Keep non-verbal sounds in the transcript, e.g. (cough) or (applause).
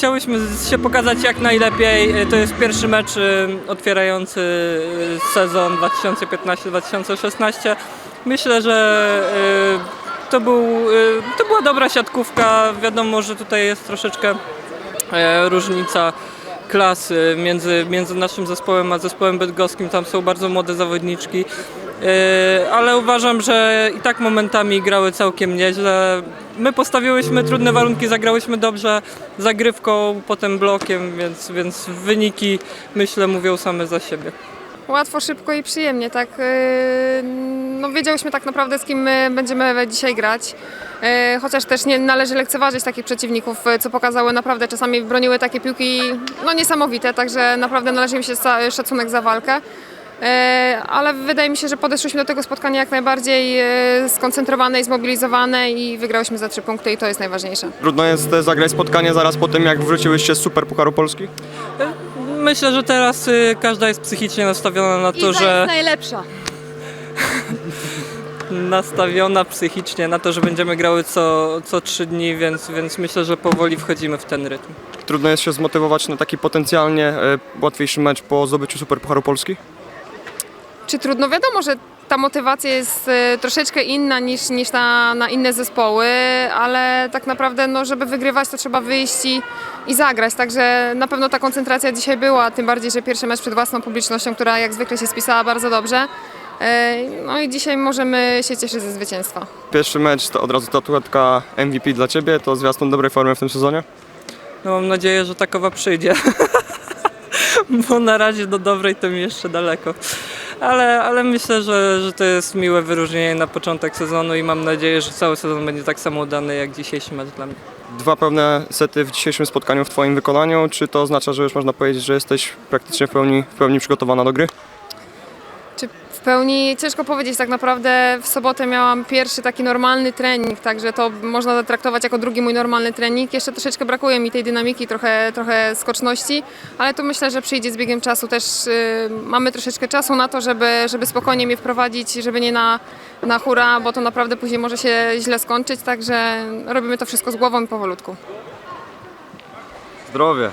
Chciałyśmy się pokazać jak najlepiej. To jest pierwszy mecz y, otwierający y, sezon 2015-2016. Myślę, że to, był, to była dobra siatkówka. Wiadomo, że tutaj jest troszeczkę e, różnica klasy między, między naszym zespołem a zespołem bydgoskim. Tam są bardzo młode zawodniczki. E, Ale uważam, że i tak momentami grały całkiem nieźle. My postawiłyśmy trudne warunki, zagrałyśmy dobrze zagrywką, potem blokiem, więc, więc wyniki myślę mówią same za siebie. Łatwo, szybko i przyjemnie, tak. Yy, No, wiedziałyśmy tak naprawdę, z kim my będziemy dzisiaj grać. Yy, Chociaż też nie należy lekceważyć takich przeciwników, yy, co pokazały naprawdę, czasami broniły takie piłki no, niesamowite, także naprawdę należy im się szacunek za walkę. Yy, Ale wydaje mi się, że podeszłyśmy do tego spotkania jak najbardziej yy, skoncentrowane i zmobilizowane i wygrałyśmy za trzy punkty i to jest najważniejsze. Trudno jest e, zagrać spotkanie zaraz po tym, jak wróciłyście z Super Pucharu Polski? Myślę, że teraz każda jest psychicznie nastawiona na to, Iza że jest najlepsza. (laughs) nastawiona psychicznie na to, że będziemy grały co, co trzy dni, więc, więc myślę, że powoli wchodzimy w ten rytm. Trudno jest się zmotywować na taki potencjalnie e, łatwiejszy mecz po zdobyciu Super Pucharu Polski? Czy trudno? Wiadomo, że ta motywacja jest e, troszeczkę inna niż, niż na, na inne zespoły, ale tak naprawdę, no, żeby wygrywać, to trzeba wyjść i, i zagrać. Także na pewno ta koncentracja dzisiaj była, tym bardziej, że pierwszy mecz przed własną publicznością, która jak zwykle się spisała bardzo dobrze. E, No i dzisiaj możemy się cieszyć ze zwycięstwa. Pierwszy mecz to od razu statuetka MVP dla Ciebie, to zwiastun dobrej formy w tym sezonie? No mam nadzieję, że takowa przyjdzie. (laughs) Bo na razie do dobrej to mi jeszcze daleko. Ale, ale myślę, że, że to jest miłe wyróżnienie na początek sezonu i mam nadzieję, że cały sezon będzie tak samo udany jak dzisiejszy mecz dla mnie. Dwa pełne sety w dzisiejszym spotkaniu w Twoim wykonaniu. Czy to oznacza, że już można powiedzieć, że jesteś praktycznie w pełni, w pełni przygotowana do gry? Pełni ciężko powiedzieć, tak naprawdę w sobotę miałam pierwszy taki normalny trening, także to można traktować jako drugi mój normalny trening. Jeszcze troszeczkę brakuje mi tej dynamiki, trochę, trochę skoczności, ale to myślę, że przyjdzie z biegiem czasu. Też y, mamy troszeczkę czasu na to, żeby, żeby spokojnie mnie wprowadzić, żeby nie na, na hura, bo to naprawdę później może się źle skończyć, także robimy to wszystko z głową i powolutku. Zdrowie.